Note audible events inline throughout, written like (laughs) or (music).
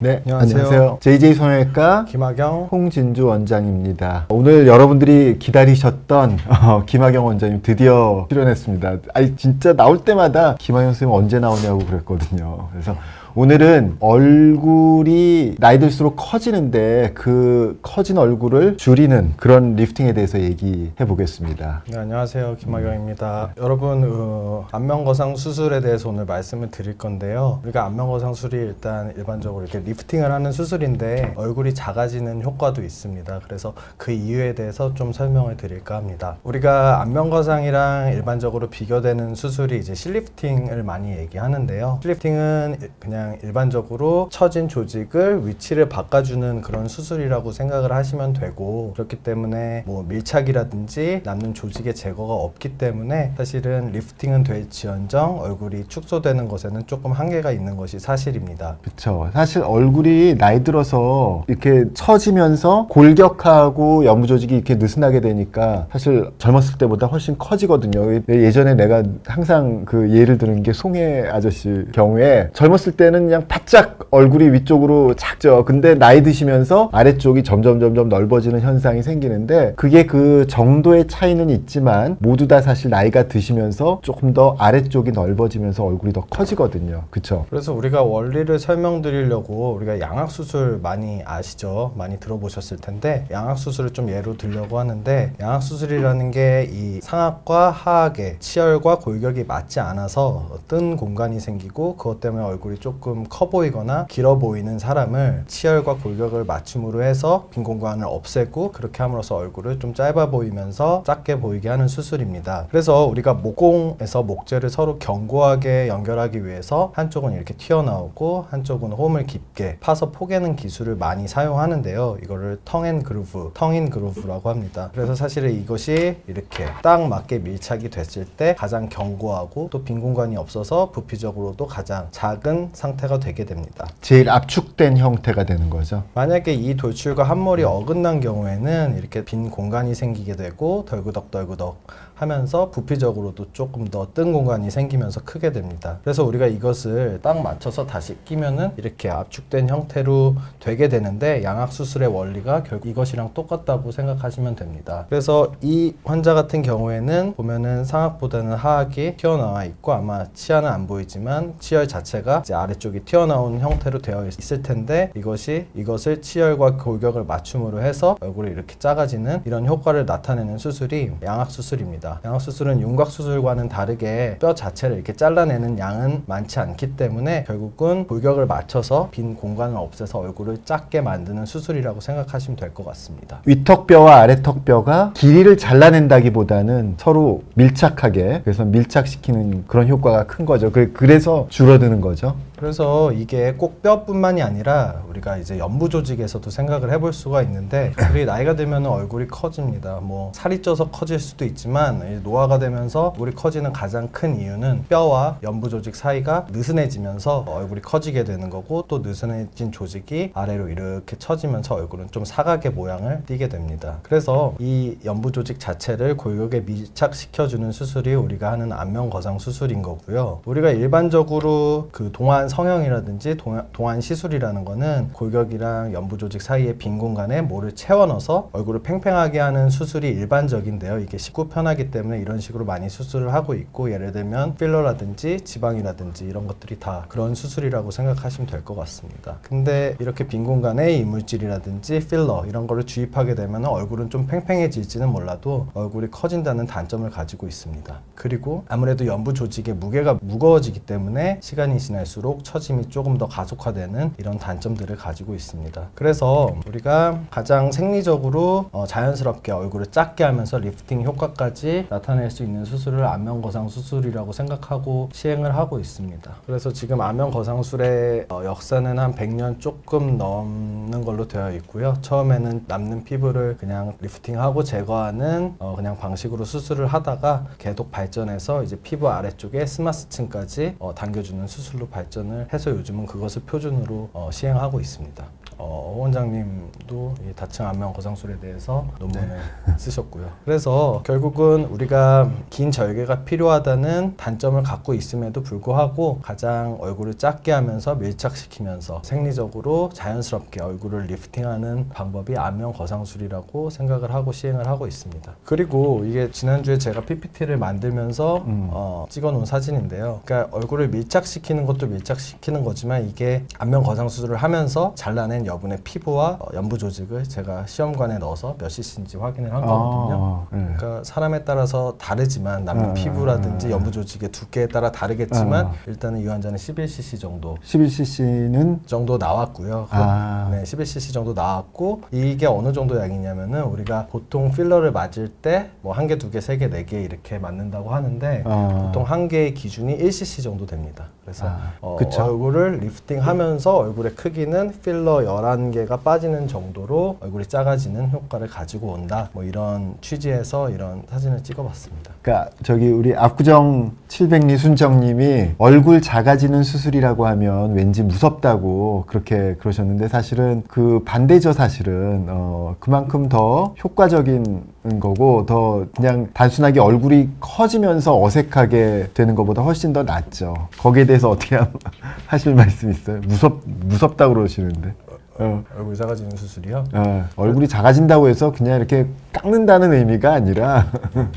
네, 안녕하세요. 안녕하세요. JJ 성형외과 김학영 홍진주 원장입니다. 오늘 여러분들이 기다리셨던 (laughs) 어, 김학영 원장님 드디어 출연했습니다. 아니 진짜 나올 때마다 김학영 선생님 언제 나오냐고 그랬거든요. 그래서 오늘은 얼굴이 나이 들수록 커지는데 그 커진 얼굴을 줄이는 그런 리프팅에 대해서 얘기해 보겠습니다. 네, 안녕하세요. 김학영입니다. 여러분 어, 안면거상 수술에 대해서 오늘 말씀을 드릴 건데요. 우리가 안면거상 수술이 일단 일반적으로 이렇게 리프팅을 하는 수술인데 얼굴이 작아지는 효과도 있습니다. 그래서 그 이유에 대해서 좀 설명을 드릴까 합니다. 우리가 안면거상이랑 일반적으로 비교되는 수술이 이제 실리프팅을 많이 얘기하는데요. 실리프팅은 그냥 일반적으로 처진 조직을 위치를 바꿔주는 그런 수술이라고 생각을 하시면 되고 그렇기 때문에 뭐 밀착이라든지 남는 조직의 제거가 없기 때문에 사실은 리프팅은 될지언정 얼굴이 축소되는 것에는 조금 한계가 있는 것이 사실입니다. 그렇죠. 사실 얼굴이 나이 들어서 이렇게 처지면서 골격하고 연부 조직이 이렇게 느슨하게 되니까 사실 젊었을 때보다 훨씬 커지거든요. 예전에 내가 항상 그 예를 드는 게 송혜 아저씨 경우에 젊었을 때는 그냥 바짝 얼굴이 위쪽으로 작죠. 근데 나이 드시면서 아래쪽이 점점 점점 넓어지는 현상이 생기는데 그게 그 정도의 차이는 있지만 모두 다 사실 나이가 드시면서 조금 더 아래쪽이 넓어지면서 얼굴이 더 커지거든요. 그렇죠? 그래서 우리가 원리를 설명드리려고 우리가 양악 수술 많이 아시죠? 많이 들어보셨을 텐데 양악 수술을 좀 예로 들려고 하는데 양악 수술이라는 게 이 상악과 하악의 치열과 골격이 맞지 않아서 뜬 공간이 생기고 그것 때문에 얼굴이 조금 커 보이거나 길어 보이는 사람을 치열과 골격을 맞춤으로 해서 빈 공간을 없애고 그렇게 함으로써 얼굴을 좀 짧아 보이면서 작게 보이게 하는 수술입니다. 그래서 우리가 목공에서 목재를 서로 견고하게 연결하기 위해서 한쪽은 이렇게 튀어나오고 한쪽은 홈을 깊게 파서 포개는 기술을 많이 사용하는데요. 이거를 텅앤 그루브, 텅인 그루브라고 합니다. 그래서 사실은 이것이 이렇게 딱 맞게 밀착이 됐을 때 가장 견고하고 또 빈 공간이 없어서 부피적으로도 가장 작은 상 태가 되게 됩니다. 제일 압축된 형태가 되는 거죠. 만약에 이 돌출과 함몰이 어긋난 경우에는 이렇게 빈 공간이 생기게 되고 덜그덕덜그덕 하면서 부피적으로도 조금 더 뜬 공간이 생기면서 크게 됩니다. 그래서 우리가 이것을 딱 맞춰서 다시 끼면은 이렇게 압축된 형태로 되게 되는데 양악 수술의 원리가 결국 이것이랑 똑같다고 생각하시면 됩니다. 그래서 이 환자 같은 경우에는 보면은 상악보다는 하악이 튀어나와 있고 아마 치아는 안 보이지만 치열 자체가 이제 아래쪽이 튀어나온 형태로 되어 있- 있을 텐데 이것이 이것을 치열과 골격을 맞춤으로 해서 얼굴이 이렇게 작아지는 이런 효과를 나타내는 수술이 양악 수술입니다. 양악 수술은 윤곽 수술과는 다르게 뼈 자체를 이렇게 잘라내는 양은 많지 않기 때문에 결국은 골격을 맞춰서 빈 공간을 없애서 얼굴을 작게 만드는 수술이라고 생각하시면 될 것 같습니다. 위턱뼈와 아래턱뼈가 길이를 잘라낸다기보다는 서로 밀착하게 그래서 밀착시키는 그런 효과가 큰 거죠. 그- 그래서 줄어드는 거죠. 그래서 이게 꼭 뼈뿐만이 아니라 우리가 이제 연부 조직에서도 생각을 해볼 수가 있는데 우리 나이가 들면 얼굴이 커집니다. 뭐 살이 쪄서 커질 수도 있지만 이 노화가 되면서 얼굴이 커지는 가장 큰 이유는 뼈와 연부 조직 사이가 느슨해지면서 얼굴이 커지게 되는 거고 또 느슨해진 조직이 아래로 이렇게 처지면서 얼굴은 좀 사각의 모양을 띠게 됩니다. 그래서 이 연부 조직 자체를 골격에 밀착시켜주는 수술이 우리가 하는 안면 거상 수술인 거고요. 우리가 일반적으로 그 동안 성형이라든지 동안, 시술이라는 거는 골격이랑 연부 조직 사이의 빈 공간에 뭐를 채워 넣어서 얼굴을 팽팽하게 하는 수술이 일반적인데요. 이게 쉽고 편하기 때문에 이런 식으로 많이 수술을 하고 있고 예를 들면 필러라든지 지방이라든지 이런 것들이 다 그런 수술이라고 생각하시면 될 것 같습니다. 근데 이렇게 빈 공간에 이물질이라든지 필러 이런 거를 주입하게 되면 얼굴은 좀 팽팽해질지는 몰라도 얼굴이 커진다는 단점을 가지고 있습니다. 그리고 아무래도 연부 조직의 무게가 무거워지기 때문에 시간이 지날수록 처짐이 조금 더 가속화되는 이런 단점들을 가지고 있습니다. 그래서 우리가 가장 생리적으로 어, 자연스럽게 얼굴을 작게 하면서 리프팅 효과까지 나타낼 수 있는 수술을 안면 거상 수술이라고 생각하고 시행을 하고 있습니다. 그래서 지금 안면 거상술의 어, 역사는 한 100년 조금 넘는 걸로 되어 있고요. 처음에는 남는 피부를 그냥 리프팅하고 제거하는 어, 그냥 방식으로 수술을 하다가 계속 발전해서 이제 피부 아래쪽에 스마스층까지 어, 당겨주는 수술로 발전 을 해서 요즘은 그것을 표준으로 어, 시행하고 있습니다. 어, 원장님 도 이 다층 안면 거상술에 대해서 논문을 네. (laughs) 쓰셨고요. 그래서 결국은 우리가 긴 절개가 필요하다는 단점을 갖고 있음에도 불구하고 가장 얼굴을 작게 하면서 밀착시키면서 생리적으로 자연스럽게 얼굴을 리프팅하는 방법이 안면 거상술이라고 생각을 하고 시행을 하고 있습니다. 그리고 이게 지난주에 제가 PPT를 만들면서 음. 어, 찍어놓은 사진인데요. 그러니까 얼굴을 밀착시키는 것도 밀착시키는 거지만 이게 안면 거상 수술을 하면서 잘라낸 여분의 피부와 어, 조직을 제가 시험관에 넣어서 몇 cc인지 확인을 한 거거든요. 아, 네. 그러니까 사람에 따라서 다르지만 남는 아, 피부라든지 아, 아. 연부 조직의 두께에 따라 다르겠지만 아. 일단은 이 환자는 11cc 정도 11cc는 정도 나왔고요. 그- 아. 네, 11cc 정도 나왔고 이게 어느 정도 양이냐면은 우리가 보통 필러를 맞을 때 뭐 한 개, 두 개, 세 개, 네 개 이렇게 맞는다고 하는데 아. 보통 한 개의 기준이 1cc 정도 됩니다. 그래서 아, 어. 얼굴을 리프팅하면서 얼굴의 크기는 필러 11개가 빠지는 정도 로 얼굴이 작아지는 효과를 가지고 온다. 뭐 이런 취지에서 이런 사진을 찍어봤습니다. 그러니까 저기 우리 압구정 700리 순정님이 얼굴 작아지는 수술이라고 하면 왠지 무섭다고 그렇게 그러셨는데 사실은 그 반대죠 사실은 어 그만큼 더 효과적인 거고 더 그냥 단순하게 얼굴이 커지면서 어색하게 되는 것보다 훨씬 더 낫죠. 거기에 대해서 어떻게 함- (laughs) 하실 말씀 있어요? 무섭 무섭다 고 그러시는데. 어. 얼굴 작아지는 수술이요. 어, 얼굴이 작아진다고 해서 그냥 이렇게 깎는다는 의미가 아니라 (laughs)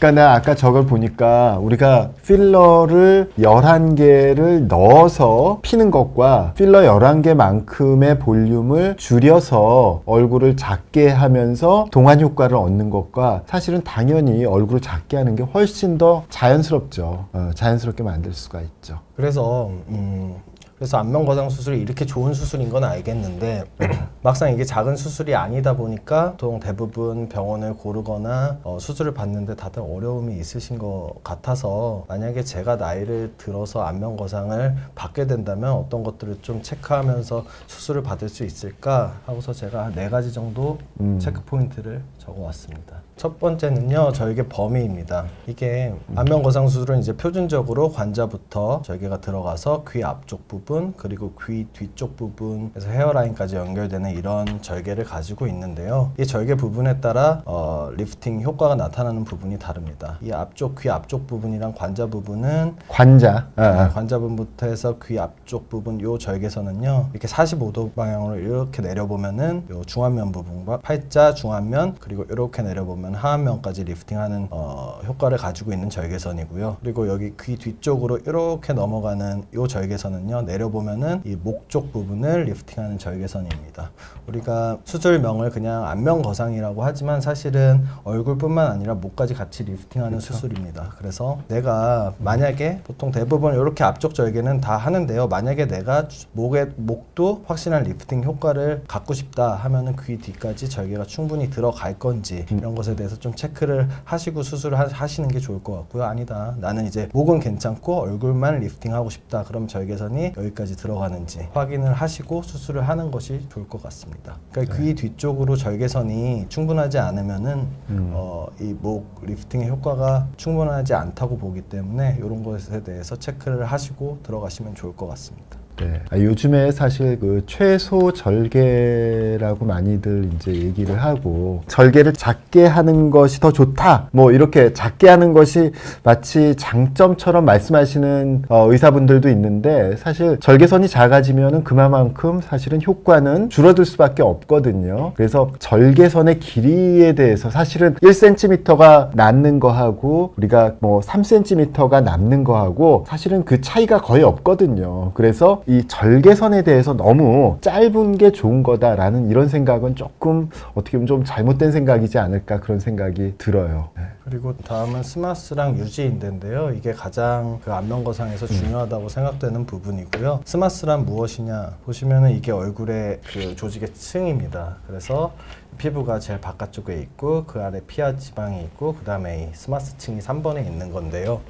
그러니까 나 아까 저걸 보니까 우리가 필러를 11개를 넣어서 피는 것과 필러 11개만큼의 볼륨을 줄여서 얼굴을 작게 하면서 동안 효과를 얻는 것과 사실은 당연히 얼굴을 작게 하는 게 훨씬 더 자연스럽죠. 어, 자연스럽게 만들 수가 있죠. 그래서 음 그래서 안면 거상 수술이 이렇게 좋은 수술인 건 알겠는데 (clears throat) 막상 이게 작은 수술이 아니다 보니까 보통 대부분 병원을 고르거나 어, 수술을 받는데 다들 어려움이 있으신 것 같아서 만약에 제가 나이를 들어서 안면 거상을 받게 된다면 어떤 것들을 좀 체크하면서 수술을 받을 수 있을까 하고서 제가 한네 가지 정도 음. 체크 포인트를 적어왔습니다. 첫 번째는요, 절개 범위입니다. 이게 안면 거상 수술은 이제 표준적으로 관자부터 절개가 들어가서 귀 앞쪽 부분 그리고 귀 뒤쪽 부분에서 헤어라인까지 연결되는 이런 절개를 가지고 있는데요. 이 절개 부분에 따라 어, 리프팅 효과가 나타나는 부분이 다릅니다. 이 앞쪽 귀 앞쪽 부분이랑 관자 부분은 관자. 아, 아. 관자분부터 해서 귀 앞쪽 부분 요 절개선은요 이렇게 45도 방향으로 이렇게 내려보면은 요 중안면 부분과 팔자 중안면 그리고 이렇게 내려보면 하안면까지 리프팅하는 어, 효과를 가지고 있는 절개선이고요 그리고 여기 귀 뒤쪽으로 이렇게 넘어가는 요 절개선은요 내려보면은 이 목 쪽 부분을 리프팅하는 절개선입니다 우리가 수술명을 그냥 안면 거상이라고 하지만 사실은 얼굴뿐만 아니라 목까지 같이 리프팅하는 수술입니다. 그래서 내가 만약에 보통 대부분 이렇게 앞쪽 절개는 다 하는데요. 만약에 내가 목에 목도 확실한 리프팅 효과를 갖고 싶다 하면은 귀 뒤까지 절개가 충분히 들어갈 건지 이런 것에 대해서 좀 체크를 하시고 수술을 하- 하시는 게 좋을 것 같고요. 아니다. 나는 이제 목은 괜찮고 얼굴만 리프팅하고 싶다. 그럼 절개선이 여기까지 들어가는지 확인을 하시고 수술을 하는 것이 좋을 것 같습니다. 그러니까 귀 뒤쪽으로 절개선이 충분하지 않으면은 음. 어, 이 목 리프팅의 효과가 충분하지 않다고 보기 때문에 이런 것에 대해서 체크를 하시고 들어가시면 좋을 것 같습니다. 네. 아, 요즘에 사실 그 최소 절개라고 많이들 이제 얘기를 하고 절개를 작게 하는 것이 더 좋다. 뭐 이렇게 작게 하는 것이 마치 장점처럼 말씀하시는 어, 의사분들도 있는데 사실 절개선이 작아지면은 그만큼 사실은 효과는 줄어들 수밖에 없거든요. 그래서 절개선의 길이에 대해서 사실은 1cm가 남는 거하고 우리가 뭐 3cm가 남는 거하고 사실은 그 차이가 거의 없거든요. 그래서 이 절개선에 대해서 너무 짧은 게 좋은 거다라는 이런 생각은 조금 어떻게 보면 좀 잘못된 생각이지 않을까 그런 생각이 들어요. 네. 그리고 다음은 스마스랑 유지인대인데요. 이게 가장 그 안면거상에서 중요하다고 생각되는 부분이고요. 스마스란 무엇이냐 보시면은 이게 얼굴의 그 조직의 층입니다. 그래서 피부가 제일 바깥쪽에 있고 그 아래 피하 지방이 있고 그 다음에 이 스마스층이 3번에 있는 건데요.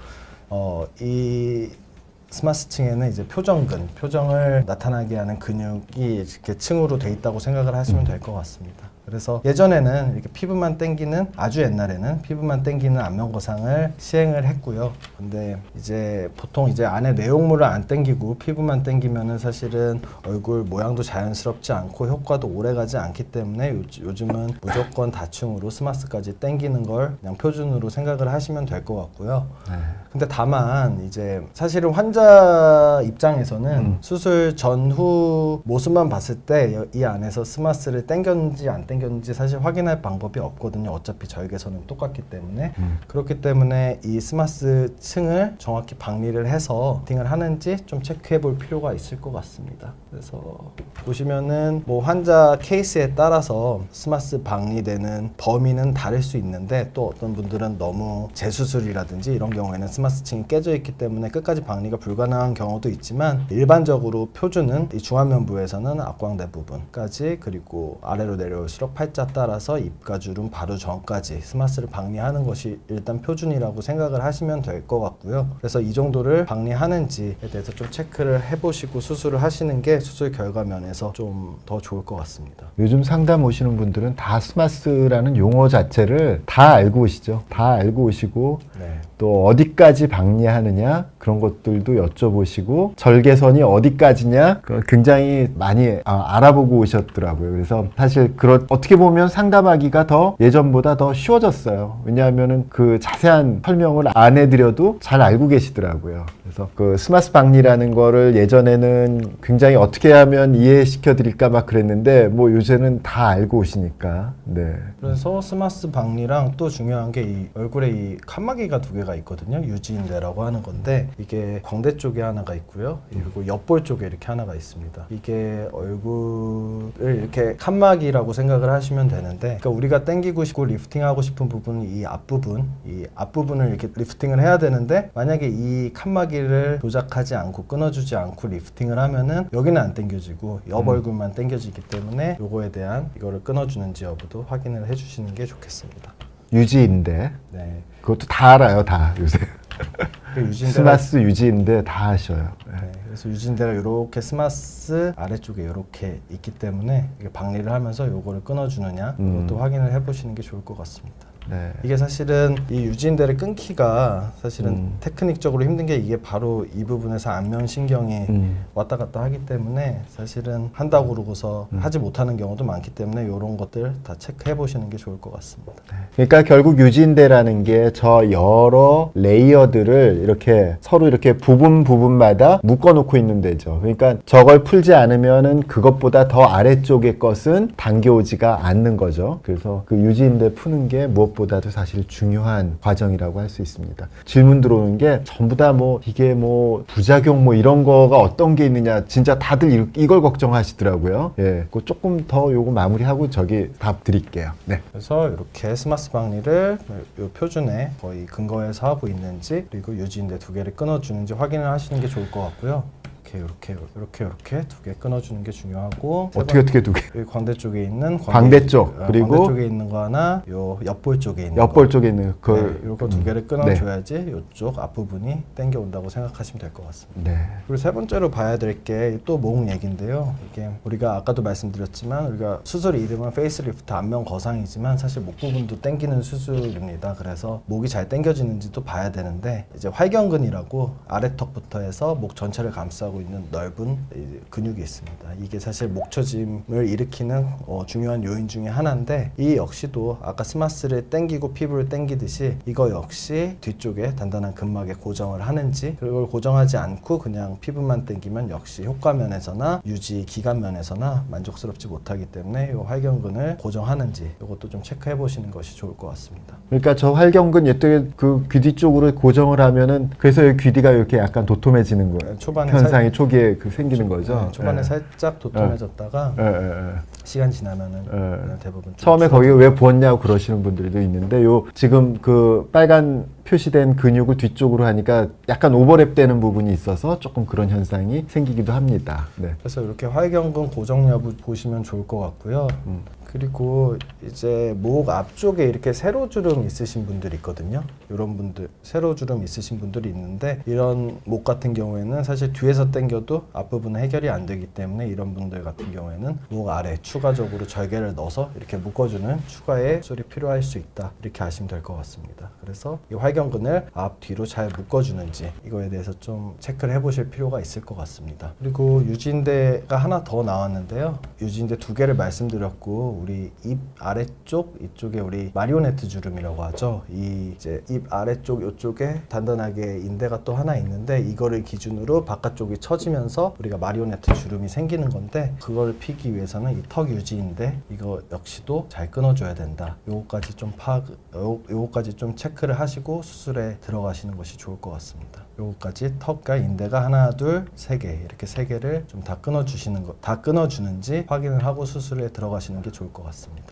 어, 이 스마스층에는 이제 표정근, 표정을 나타나게 하는 근육이 이렇게 층으로 돼 있다고 생각을 하시면 될 것 같습니다. 그래서 예전에는 이렇게 피부만 땡기는 아주 옛날에는 피부만 땡기는 안면 거상을 시행을 했고요. 근데 이제 보통 이제 안에 내용물을 안 땡기고 피부만 땡기면은 사실은 얼굴 모양도 자연스럽지 않고 효과도 오래 가지 않기 때문에 요, 요즘은 무조건 다층으로 스마스까지 땡기는 걸 그냥 표준으로 생각을 하시면 될 것 같고요. 네. 근데 다만 이제 사실은 환자 입장에서는 음. 수술 전후 모습만 봤을 때 이 안에서 스마스를 땡겼는지 안 땡겼는지 사실 확인할 방법이 없거든요. 어차피 절개선은 똑같기 때문에 음. 그렇기 때문에 이 스마스 층을 정확히 박리를 해서 팅을 하는지 좀 체크해 볼 필요가 있을 것 같습니다. 그래서 보시면은 뭐 환자 케이스에 따라서 스마스 박리되는 범위는 다를 수 있는데 또 어떤 분들은 너무 재수술이라든지 이런 경우에는 스마스 층이 깨져 있기 때문에 끝까지 박리가 불가능한 경우도 있지만 일반적으로 표준은 이 중안면부에서는 악광대 부분까지 그리고 아래로 내려올 수록 팔자 따라서 입가 주름 바로 전까지 스마스를 박리하는 것이 일단 표준이라고 생각을 하시면 될 것 같고요. 그래서 이 정도를 박리하는지에 대해서 좀 체크를 해보시고 수술을 하시는 게 수술 결과 면에서 좀 더 좋을 것 같습니다. 요즘 상담 오시는 분들은 다 스마스라는 용어 자체를 다 알고 오시죠. 다 알고 오시고 네. 또 어디까지 박리하느냐 그런 것들도 여쭤보시고 절개선이 어디까지냐 그 굉장히 많이 아, 알아보고 오셨더라고요. 그래서 사실 그렇 어떻게 보면 상담하기가 더 예전보다 더 쉬워졌어요. 왜냐하면은 그 자세한 설명을 안 해드려도 잘 알고 계시더라고요. 그래서 그 스마스 박리라는 거를 예전에는 굉장히 어떻게 하면 이해시켜 드릴까 막 그랬는데 뭐 요새는 다 알고 오시니까 네. 그래서 스마스 박리랑 또 중요한 게 이 얼굴에 이 칸막이가 두 개가 있거든요. 유지인대라고 하는 건데 이게 광대 쪽에 하나가 있고요. 그리고 옆볼 쪽에 이렇게 하나가 있습니다. 이게 얼굴을 이렇게 칸막이라고 생각 을 하시면 되는데 그러니까 우리가 당기고 싶고 리프팅하고 싶은 부분이 이 앞부분, 이 앞부분을 이렇게 리프팅을 해야 되는데 만약에 이 칸막이를 조작하지 않고 끊어주지 않고 리프팅을 하면은 여기는 안 당겨지고 옆 얼굴만 당겨지기 때문에 요거에 대한 이거를 끊어주는지 여부도 확인을 해주시는 게 좋겠습니다. 유지인데 네. 그것도 다 알아요 다 요새 그 유진대가 스마스 유지인데 다 하셔요. 네. 네, 그래서 유진대가 이렇게 스마스 아래쪽에 이렇게 있기 때문에 이게 박리를 하면서 요거를 끊어주느냐 음. 이것도 확인을 해보시는 게 좋을 것 같습니다. 네. 이게 사실은 이 유진대를 끊기가 사실은 음. 테크닉적으로 힘든 게 이게 바로 이 부분에서 안면 신경이 음. 왔다 갔다 하기 때문에 사실은 한다고 그러고서 음. 하지 못하는 경우도 많기 때문에 이런 것들 다 체크해 보시는 게 좋을 것 같습니다. 그러니까 결국 유지인대라는 게 저 여러 레이어들을 이렇게 서로 이렇게 부분 부분마다 묶어놓고 있는 데죠. 그러니까 저걸 풀지 않으면은 그것보다 더 아래쪽의 것은 당겨오지가 않는 거죠. 그래서 그 유지인대 푸는 게 무엇보다 도 사실 중요한 과정이라고 할 수 있습니다. 질문 들어오는 게 전부 다 뭐 이게 뭐 부작용 뭐 이런 거가 어떤 게 있느냐 진짜 다들 이- 이걸 걱정하시더라고요. 예, 그 조금 더 요거 마무리하고 저기 답 드릴게요. 네. 그래서 이렇게 스마스 박리를 이 표준에 거의 근거해서 하고 있는지 그리고 유지인대 두 개를 끊어주는지 확인을 하시는 게 좋을 것 같고요. 이렇게 이렇게 이렇게 이렇게 두 개 끊어주는 게 중요하고 세 어떻게 어떻게 두 개? 번- 여기 광대 쪽에 있는 광대 쪽, 어, 그리고 광대 쪽에 있는 거 하나, 요 옆볼 쪽에 있는 옆볼 거. 쪽에 있는 그 네, 요거 두 개를 끊어줘야지 이쪽 앞부분이 당겨 온다고 생각하시면 될 것 같습니다. 네. 그리고 세 번째로 봐야 될 게또목 얘긴데요. 이게 우리가 아까도 말씀드렸지만 우리가 수술 이름은 페이스리프트 안면 거상이지만 사실 목 부분도 당기는 수술입니다. 그래서 목이 잘 당겨지는지도 봐야 되는데 이제 활경근이라고 아래턱부터 해서 목 전체를 감싸고 있는 넓은 이 근육이 있습니다. 이게 사실 목처짐을 일으키는 어, 중요한 요인 중에 하나인데 이 역시도 아까 스마스를 당기고 피부를 당기듯이 이거 역시 뒤쪽에 단단한 근막에 고정을 하는지 그걸 고정하지 않고 그냥 피부만 당기면 역시 효과 면에서나 유지 기간 면에서나 만족스럽지 못하기 때문에 이 활경근을 고정하는지 이것도 좀 체크해 보시는 것이 좋을 것 같습니다. 그러니까 저 활경근 이쪽에 그 귀뒤 쪽으로 고정을 하면은 그래서 이 귀뒤가 이렇게 약간 도톰해지는 거예요. 초반에 현상이 살- 초기에 그 생기는 거죠. 네, 초반에 예. 살짝 도톰해졌다가 예. 시간 지나면은 예. 그냥 대부분 좀 처음에 거기 왜 부었냐고 그러시는 분들도 있는데 요 지금 그 빨간 표시된 근육을 뒤쪽으로 하니까 약간 오버랩 되는 부분이 있어서 조금 그런 현상이 생기기도 합니다. 네. 그래서 이렇게 활경근 고정 여부 보시면 좋을 것 같고요. 음. 그리고 이제 목 앞쪽에 이렇게 세로주름 있으신 분들 있거든요. 이런 분들 세로주름 있으신 분들이 있는데 이런 목 같은 경우에는 사실 뒤에서 당겨도 앞부분은 해결이 안 되기 때문에 이런 분들 같은 경우에는 목 아래 추가적으로 절개를 넣어서 이렇게 묶어주는 추가의 수술이 필요할 수 있다 이렇게 아시면 될 것 같습니다. 그래서 이 활경근을 앞 뒤로 잘 묶어주는지 이거에 대해서 좀 체크를 해보실 필요가 있을 것 같습니다. 그리고 유지인대가 하나 더 나왔는데요. 유지인대 두 개를 말씀드렸고 우리 입 아래쪽 이쪽에 우리 마리오네트 주름이라고 하죠. 이 이제 입 아래쪽 이쪽에 단단하게 인대가 또 하나 있는데 이거를 기준으로 바깥쪽이 처지면서 우리가 마리오네트 주름이 생기는 건데 그걸 피기 위해서는 이 턱 유지인대 이거 역시도 잘 끊어줘야 된다. 요거까지 좀 파악, 요, 요거까지 좀 체크를 하시고 수술에 들어가시는 것이 좋을 것 같습니다. 요거까지 턱과 인대가 하나, 둘, 세 개 이렇게 세 개를 좀 다 끊어 주시는 거, 다 끊어 주는지 확인을 하고 수술에 들어가시는 게 좋을 것 같습니다.